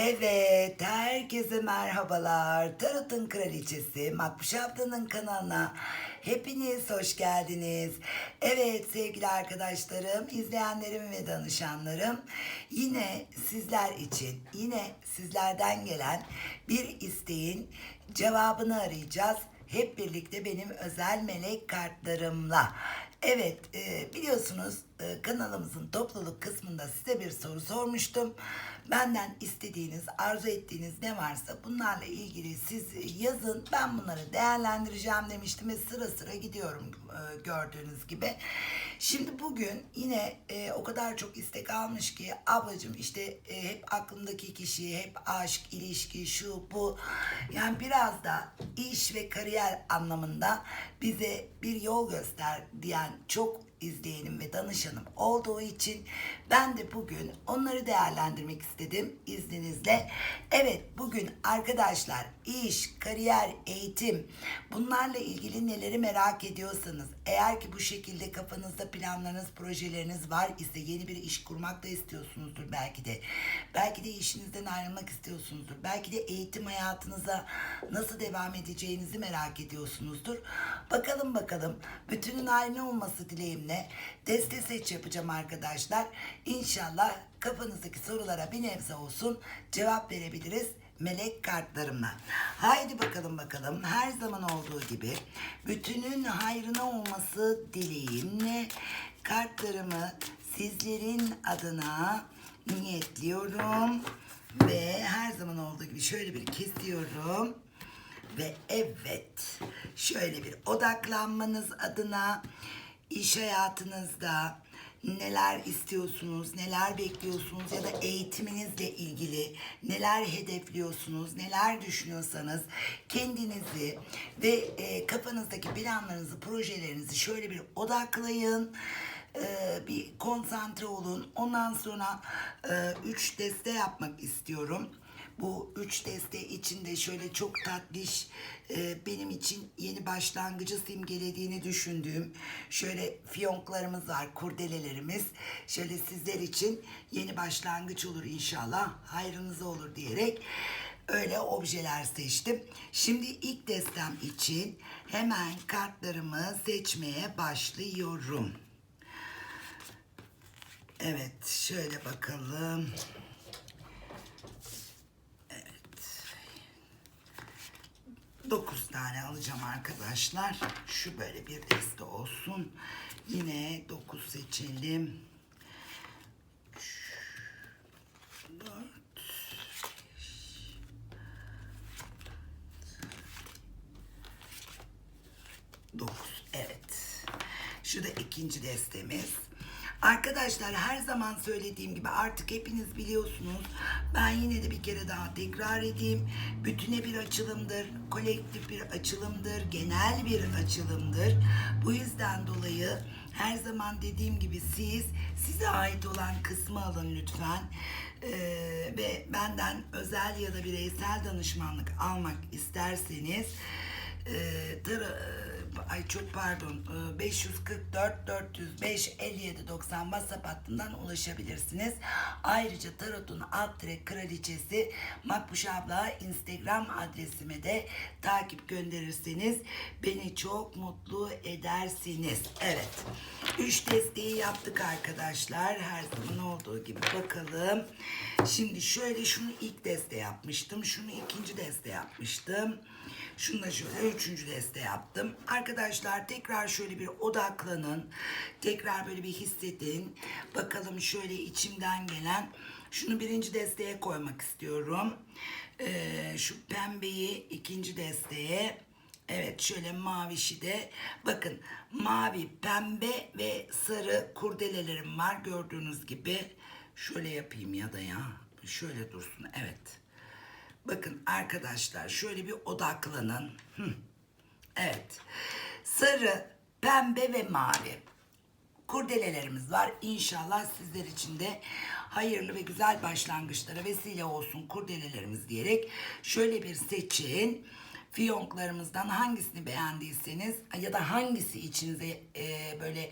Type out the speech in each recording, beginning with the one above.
Evet, herkese merhabalar. Tarot'un Kraliçesi Makbuş ablanın kanalına hepiniz hoş geldiniz. Evet sevgili arkadaşlarım, izleyenlerim ve danışanlarım yine sizler için, yine sizlerden gelen bir isteğin cevabını arayacağız. Hep birlikte benim özel melek kartlarımla. Evet e, biliyorsunuz e, kanalımızın topluluk kısmında size bir soru sormuştum. Benden istediğiniz, arzu ettiğiniz ne varsa bunlarla ilgili siz yazın. Ben bunları değerlendireceğim demiştim ve sıra sıra gidiyorum e, gördüğünüz gibi. Şimdi bugün yine e, o kadar çok istek almış ki ablacığım işte hep aklımdaki kişi, hep aşk, ilişki, şu bu. Yani biraz da iş ve kariyer anlamında bize bir yol göster diyen çok izleyenim ve danışanım olduğu için ben de bugün onları değerlendirmek istedim izninizle. Evet bugün arkadaşlar iş, kariyer, eğitim bunlarla ilgili neleri merak ediyorsanız eğer ki bu şekilde kafanızda planlarınız, projeleriniz var ise yeni bir iş kurmak da istiyorsunuzdur belki de. Belki de işinizden ayrılmak istiyorsunuzdur. Belki de eğitim hayatınıza nasıl devam edeceğinizi merak ediyorsunuzdur. Bakalım bakalım bütünün aynı olması dileğimle deste seç yapacağım arkadaşlar. İnşallah kafanızdaki sorulara bir nebze olsun cevap verebiliriz melek kartlarımla. Haydi bakalım bakalım her zaman olduğu gibi bütünün hayrına olması dileğimle kartlarımı sizlerin adına niyetliyorum ve her zaman olduğu gibi şöyle bir kesiyorum. Ve evet şöyle bir odaklanmanız adına iş hayatınızda neler istiyorsunuz, neler bekliyorsunuz ya da eğitiminizle ilgili neler hedefliyorsunuz, neler düşünüyorsanız kendinizi ve e, kafanızdaki planlarınızı, projelerinizi şöyle bir odaklayın. e, bir konsantre olun. Ondan sonra e, üç deste yapmak istiyorum. Bu üç deste içinde şöyle çok tatlış e, benim için yeni başlangıcı simgelediğini düşündüğüm şöyle fiyonklarımız var, kurdelelerimiz. Şöyle sizler için yeni başlangıç olur inşallah. Hayrınıza olur diyerek öyle objeler seçtim. Şimdi ilk destem için hemen kartlarımı seçmeye başlıyorum. Evet, şöyle bakalım. 9 tane alacağım arkadaşlar. Şu böyle bir deste olsun. Yine 9 seçelim. 4 9 evet. Şu da ikinci destemiz. Arkadaşlar her zaman söylediğim gibi artık hepiniz biliyorsunuz. Ben yine de bir kere daha tekrar edeyim. Bütüne bir açılımdır, kolektif bir açılımdır, genel bir açılımdır. Bu yüzden dolayı her zaman dediğim gibi siz size ait olan kısmı alın lütfen. Ee, ve benden özel ya da bireysel danışmanlık almak isterseniz e, tara- ay çok pardon e, 544 405 57 90 WhatsApp hattından ulaşabilirsiniz. Ayrıca Tarot'un alt tire kraliçesi Makbuş abla Instagram adresime de takip gönderirseniz beni çok mutlu edersiniz. Evet. Üç desteği yaptık arkadaşlar. Her zaman olduğu gibi bakalım. Şimdi şöyle şunu ilk deste yapmıştım. Şunu ikinci deste yapmıştım. Şunu da şöyle üçüncü deste yaptım. Arkadaşlar tekrar şöyle bir odaklanın. Tekrar böyle bir hissedin. Bakalım şöyle içimden gelen şunu birinci desteye koymak istiyorum. Ee, şu pembeyi ikinci desteye Evet şöyle mavişi de bakın mavi, pembe ve sarı kurdelelerim var gördüğünüz gibi. Şöyle yapayım ya da ya. Şöyle dursun evet. Bakın arkadaşlar şöyle bir odaklanın. Evet. Sarı, pembe ve mavi. Kurdelelerimiz var. İnşallah sizler için de hayırlı ve güzel başlangıçlara vesile olsun kurdelelerimiz diyerek şöyle bir seçin. Fiyonklarımızdan hangisini beğendiyseniz ya da hangisi içinize e, böyle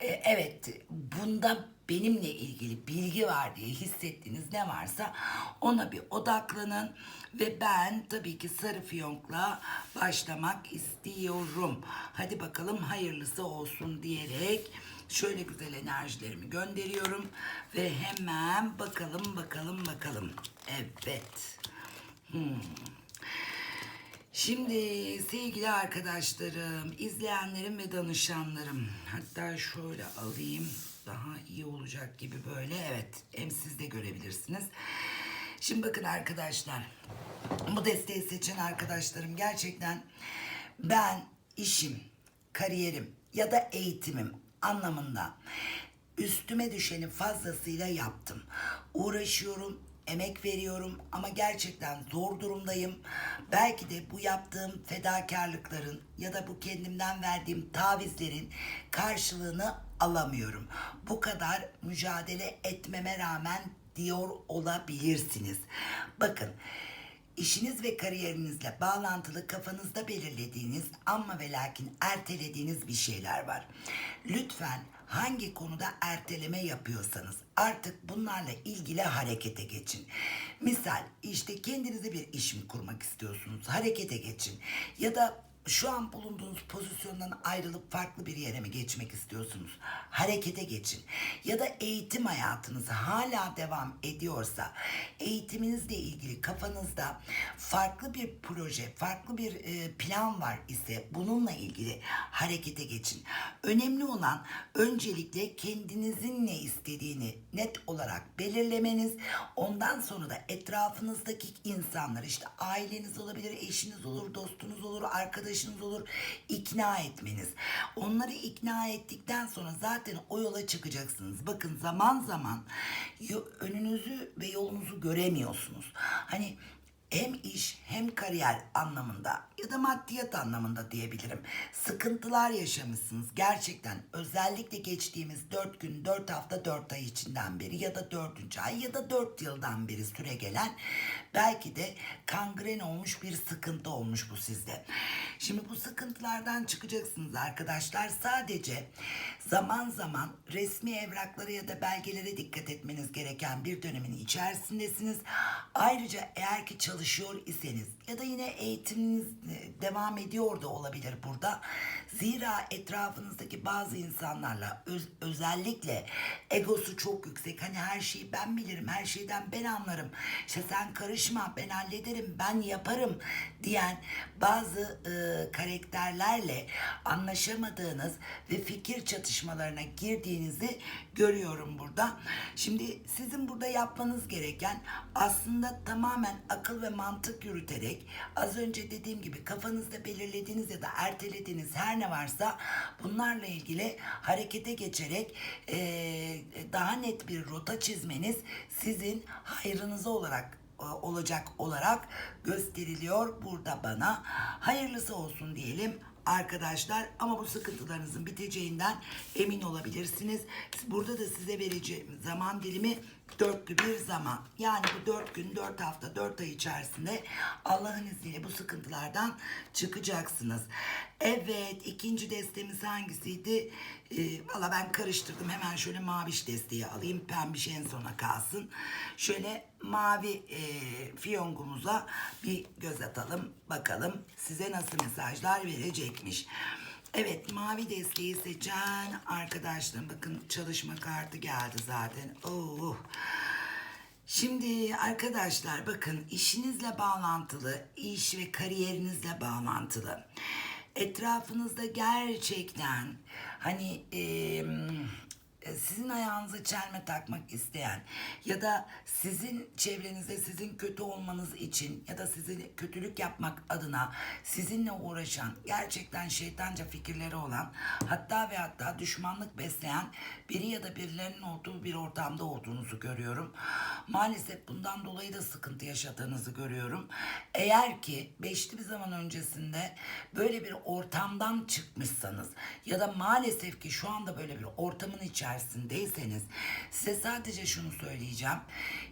e, evet bunda benimle ilgili bilgi var diye hissettiğiniz ne varsa ona bir odaklanın ve ben tabii ki sarı fiyonkla başlamak istiyorum. Hadi bakalım hayırlısı olsun diyerek şöyle güzel enerjilerimi gönderiyorum ve hemen bakalım bakalım bakalım. Evet. Hmm. Şimdi sevgili arkadaşlarım, izleyenlerim ve danışanlarım. Hatta şöyle alayım. Daha iyi olacak gibi böyle. Evet, hem siz de görebilirsiniz. Şimdi bakın arkadaşlar. Bu desteği seçen arkadaşlarım gerçekten ben işim, kariyerim ya da eğitimim anlamında üstüme düşeni fazlasıyla yaptım. Uğraşıyorum, emek veriyorum ama gerçekten zor durumdayım. Belki de bu yaptığım fedakarlıkların ya da bu kendimden verdiğim tavizlerin karşılığını alamıyorum. Bu kadar mücadele etmeme rağmen diyor olabilirsiniz. Bakın İşiniz ve kariyerinizle bağlantılı kafanızda belirlediğiniz ama ve lakin ertelediğiniz bir şeyler var. Lütfen hangi konuda erteleme yapıyorsanız artık bunlarla ilgili harekete geçin. Misal işte kendinize bir iş mi kurmak istiyorsunuz? Harekete geçin. Ya da şu an bulunduğunuz pozisyondan ayrılıp farklı bir yere mi geçmek istiyorsunuz? Harekete geçin. Ya da eğitim hayatınız hala devam ediyorsa, eğitiminizle ilgili kafanızda farklı bir proje, farklı bir e, plan var ise bununla ilgili harekete geçin. Önemli olan öncelikle kendinizin ne istediğini net olarak belirlemeniz. Ondan sonra da etrafınızdaki insanlar işte aileniz olabilir, eşiniz olur, dostunuz olur, arkadaşınız olur ikna etmeniz. Onları ikna ettikten sonra zaten o yola çıkacaksınız. Bakın zaman zaman önünüzü ve yolunuzu göremiyorsunuz. Hani hem iş hem kariyer anlamında ya da maddiyat anlamında diyebilirim. Sıkıntılar yaşamışsınız gerçekten. Özellikle geçtiğimiz 4 gün, 4 hafta, 4 ay içinden beri ya da 4. ay ya da 4 yıldan beri süre gelen belki de kangren olmuş bir sıkıntı olmuş bu sizde. Şimdi bu sıkıntılardan çıkacaksınız arkadaşlar. Sadece zaman zaman resmi evraklara ya da belgelere dikkat etmeniz gereken bir dönemin içerisindesiniz. Ayrıca eğer ki çalışıyor iseniz ya da yine eğitiminiz e, devam ediyor da olabilir burada. Zira etrafınızdaki bazı insanlarla öz- özellikle egosu çok yüksek. Hani her şeyi ben bilirim, her şeyden ben anlarım. İşte sen karışma, ben hallederim, ben yaparım diyen bazı e, karakterlerle anlaşamadığınız ve fikir çatışmalarına girdiğinizi görüyorum burada. Şimdi sizin burada yapmanız gereken aslında tamamen akıl ve mantık yürüterek az önce dediğim gibi kafanızda belirlediğiniz ya da ertelediğiniz her ne varsa bunlarla ilgili harekete geçerek eee, daha net bir rota çizmeniz sizin hayrınıza olarak e, olacak olarak gösteriliyor burada bana. Hayırlısı olsun diyelim arkadaşlar ama bu sıkıntılarınızın biteceğinden emin olabilirsiniz. Burada da size vereceğim zaman dilimi dörtlü bir zaman. Yani bu dört gün, dört hafta, dört ay içerisinde Allah'ın izniyle bu sıkıntılardan çıkacaksınız. Evet, ikinci destemiz hangisiydi? Ee, Valla ben karıştırdım. Hemen şöyle maviş desteği alayım. Pembiş en sona kalsın. Şöyle mavi e, fiyongumuza bir göz atalım. Bakalım size nasıl mesajlar verecekmiş. Evet mavi desteği seçen arkadaşlarım bakın çalışma kartı geldi zaten. Oh. Şimdi arkadaşlar bakın işinizle bağlantılı, iş ve kariyerinizle bağlantılı. Etrafınızda gerçekten hani eee, sizin ayağınıza çelme takmak isteyen ya da sizin çevrenizde sizin kötü olmanız için ya da sizin kötülük yapmak adına sizinle uğraşan gerçekten şeytanca fikirleri olan hatta ve hatta düşmanlık besleyen biri ya da birilerinin olduğu bir ortamda olduğunuzu görüyorum. Maalesef bundan dolayı da sıkıntı yaşadığınızı görüyorum. Eğer ki beşli bir zaman öncesinde böyle bir ortamdan çıkmışsanız ya da maalesef ki şu anda böyle bir ortamın içerisindeyseniz size sadece şunu söyleyeceğim.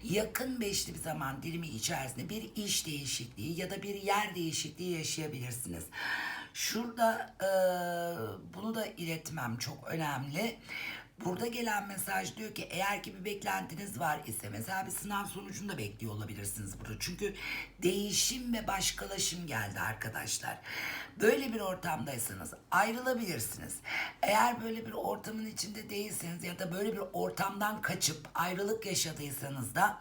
Yakın beşli bir zaman dilimi içerisinde bir iş değişikliği ya da bir yer değişikliği yaşayabilirsiniz. Şurada e, bunu da iletmem çok önemli. Burada gelen mesaj diyor ki eğer ki bir beklentiniz var ise mesela bir sınav sonucunu da bekliyor olabilirsiniz burada. Çünkü değişim ve başkalaşım geldi arkadaşlar. Böyle bir ortamdaysanız ayrılabilirsiniz. Eğer böyle bir ortamın içinde değilseniz ya da böyle bir ortamdan kaçıp ayrılık yaşadıysanız da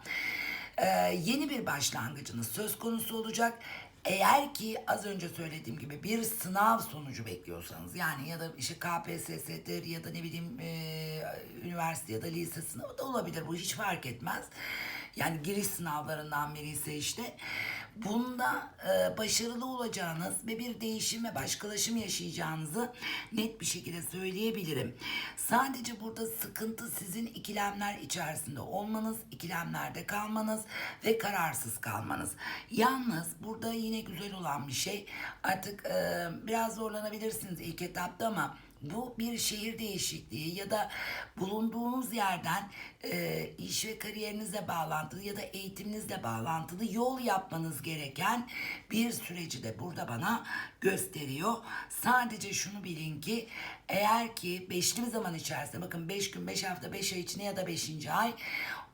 e, yeni bir başlangıcınız söz konusu olacak. Eğer ki az önce söylediğim gibi bir sınav sonucu bekliyorsanız yani ya da işte KPSS'dir ya da ne bileyim e, üniversite ya da lise sınavı da olabilir bu hiç fark etmez. Yani giriş sınavlarından biri ise işte bunda e, başarılı olacağınız ve bir değişim ve başkalaşım yaşayacağınızı net bir şekilde söyleyebilirim. Sadece burada sıkıntı sizin ikilemler içerisinde olmanız, ikilemlerde kalmanız ve kararsız kalmanız. Yalnız burada yine güzel olan bir şey artık e, biraz zorlanabilirsiniz ilk etapta ama bu bir şehir değişikliği ya da bulunduğunuz yerden e, iş ve kariyerinizle bağlantılı ya da eğitiminizle bağlantılı yol yapmanız gereken bir süreci de burada bana gösteriyor. Sadece şunu bilin ki eğer ki beşli bir zaman içerisinde bakın 5 gün 5 hafta 5 ay içinde ya da 5. ay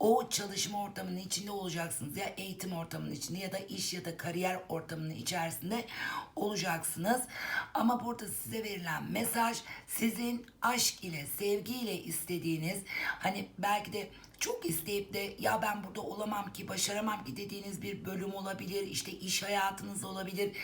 o çalışma ortamının içinde olacaksınız ya eğitim ortamının içinde ya da iş ya da kariyer ortamının içerisinde olacaksınız. Ama burada size verilen mesaj sizin aşk ile sevgi ile istediğiniz hani belki de çok isteyip de ya ben burada olamam ki başaramam ki dediğiniz bir bölüm olabilir işte iş hayatınız olabilir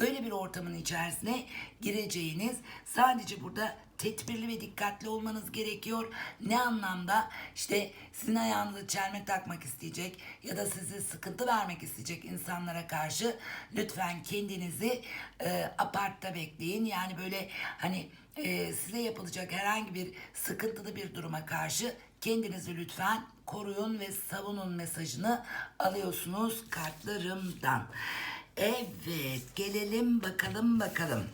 böyle bir ortamın içerisine gireceğiniz sadece burada tedbirli ve dikkatli olmanız gerekiyor. Ne anlamda? İşte sizin ayağınıza çelme takmak isteyecek ya da size sıkıntı vermek isteyecek insanlara karşı lütfen kendinizi e, apartta bekleyin. Yani böyle hani e, size yapılacak herhangi bir sıkıntılı bir duruma karşı kendinizi lütfen koruyun ve savunun mesajını alıyorsunuz kartlarımdan. Evet gelelim bakalım bakalım.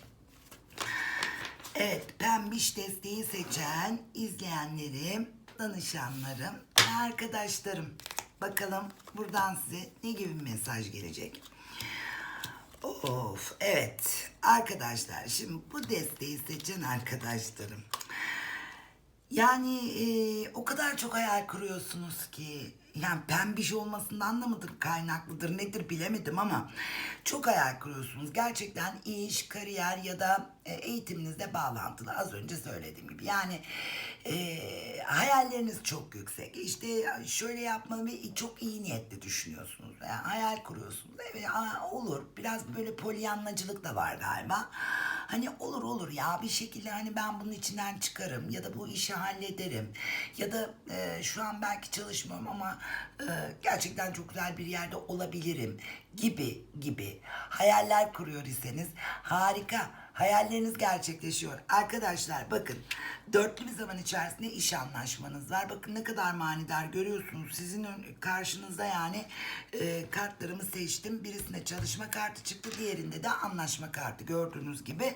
Evet, pembiş desteği seçen izleyenlerim, danışanlarım arkadaşlarım. Bakalım buradan size ne gibi bir mesaj gelecek? Of, evet. Arkadaşlar, şimdi bu desteği seçen arkadaşlarım. Yani e, o kadar çok hayal kuruyorsunuz ki yani pembiş olmasından da mıdır kaynaklıdır nedir bilemedim ama çok hayal kuruyorsunuz. Gerçekten iş, kariyer ya da eğitiminizle bağlantılı az önce söylediğim gibi. Yani e, hayalleriniz çok yüksek. İşte şöyle yapmalı ve çok iyi niyetli düşünüyorsunuz. Yani hayal kuruyorsunuz. Evet olur. Biraz böyle polyanlacılık da var galiba. Hani olur olur ya bir şekilde hani ben bunun içinden çıkarım ya da bu işi hallederim ya da e, şu an belki çalışmıyorum ama e, gerçekten çok güzel bir yerde olabilirim gibi gibi hayaller kuruyor iseniz harika hayalleriniz gerçekleşiyor. Arkadaşlar bakın dörtlü bir zaman içerisinde iş anlaşmanız var. Bakın ne kadar manidar görüyorsunuz. Sizin karşınızda yani e, kartlarımı seçtim. Birisinde çalışma kartı çıktı. Diğerinde de anlaşma kartı gördüğünüz gibi.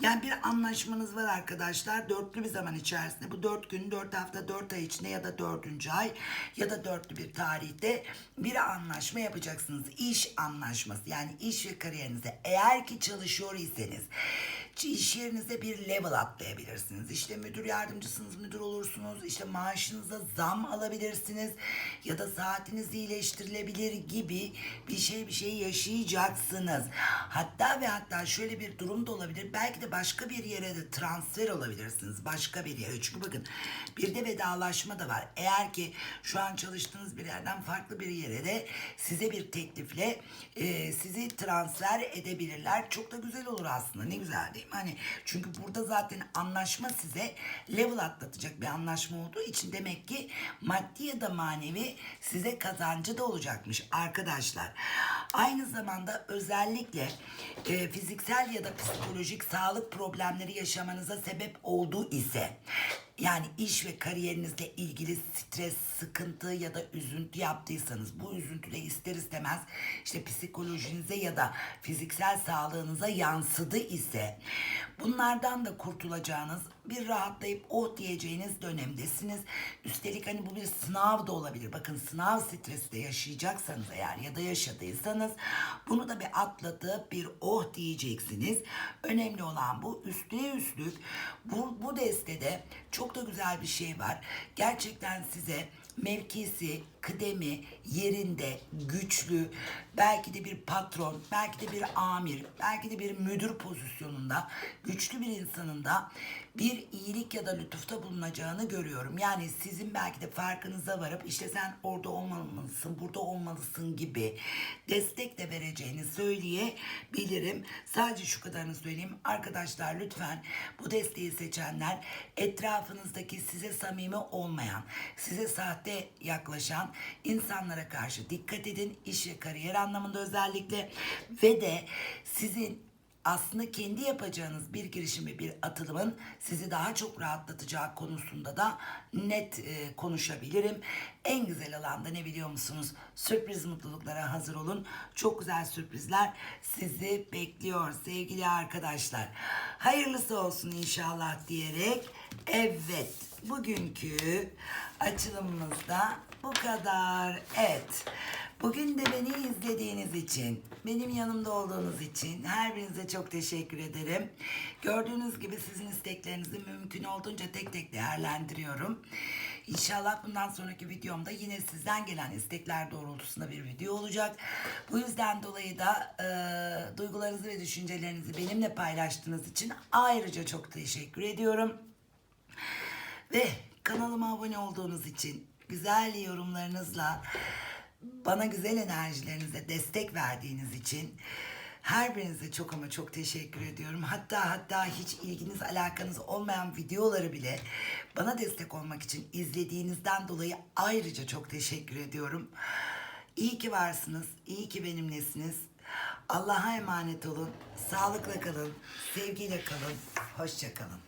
Yani bir anlaşmanız var arkadaşlar. Dörtlü bir zaman içerisinde. Bu dört gün, dört hafta, dört ay içinde ya da dördüncü ay ya da dörtlü bir tarihte bir anlaşma yapacaksınız. İş anlaşması yani iş ve kariyerinize eğer ki çalışıyor iseniz iş yerinizde bir level atlayabilirsiniz. İşte müdür yardımcısınız, müdür olursunuz. İşte maaşınıza zam alabilirsiniz. Ya da saatiniz iyileştirilebilir gibi bir şey bir şey yaşayacaksınız. Hatta ve hatta şöyle bir durum da olabilir. Belki de başka bir yere de transfer olabilirsiniz. Başka bir yere. Çünkü bakın bir de vedalaşma da var. Eğer ki şu an çalıştığınız bir yerden farklı bir yere de size bir teklifle e, sizi transfer edebilirler. Çok da güzel olur aslında. Ne güzel değil mi? Hani çünkü burada zaten anlaşma size level atlatacak bir anlaşma olduğu için demek ki maddi ya da manevi size kazancı da olacakmış arkadaşlar. Aynı zamanda özellikle e, fiziksel ya da psikolojik sağlık problemleri yaşamanıza sebep olduğu ise yani iş ve kariyerinizle ilgili stres, sıkıntı ya da üzüntü yaptıysanız bu üzüntü de ister istemez işte psikolojinize ya da fiziksel sağlığınıza yansıdı ise bunlardan da kurtulacağınız bir rahatlayıp oh diyeceğiniz dönemdesiniz. Üstelik hani bu bir sınav da olabilir. Bakın sınav stresi de yaşayacaksanız eğer ya da yaşadıysanız bunu da bir atlatıp bir oh diyeceksiniz. Önemli olan bu. Üstüne üstlük bu, bu destede çok da güzel bir şey var. Gerçekten size mevkisi, kıdemi yerinde, güçlü, belki de bir patron, belki de bir amir, belki de bir müdür pozisyonunda güçlü bir insanın da bir iyilik ya da lütufta bulunacağını görüyorum. Yani sizin belki de farkınıza varıp işte sen orada olmalısın, burada olmalısın gibi destek de vereceğini söyleyebilirim. Sadece şu kadarını söyleyeyim. Arkadaşlar lütfen bu desteği seçenler etrafınızdaki size samimi olmayan, size sahte yaklaşan insanlara karşı dikkat edin. İş ve kariyer anlamında özellikle ve de sizin aslında kendi yapacağınız bir girişim ve bir atılımın sizi daha çok rahatlatacağı konusunda da net e, konuşabilirim. En güzel alanda ne biliyor musunuz? Sürpriz mutluluklara hazır olun. Çok güzel sürprizler sizi bekliyor sevgili arkadaşlar. Hayırlısı olsun inşallah diyerek evet bugünkü açılımımızda bu kadar. Evet. Bugün de beni izlediğiniz için, benim yanımda olduğunuz için her birinize çok teşekkür ederim. Gördüğünüz gibi sizin isteklerinizi mümkün olduğunca tek tek değerlendiriyorum. İnşallah bundan sonraki videomda yine sizden gelen istekler doğrultusunda bir video olacak. Bu yüzden dolayı da e, duygularınızı ve düşüncelerinizi benimle paylaştığınız için ayrıca çok teşekkür ediyorum. Ve kanalıma abone olduğunuz için güzel yorumlarınızla bana güzel enerjilerinize destek verdiğiniz için her birinize çok ama çok teşekkür ediyorum. Hatta hatta hiç ilginiz alakanız olmayan videoları bile bana destek olmak için izlediğinizden dolayı ayrıca çok teşekkür ediyorum. İyi ki varsınız, iyi ki benimlesiniz. Allah'a emanet olun, sağlıkla kalın, sevgiyle kalın, hoşça kalın.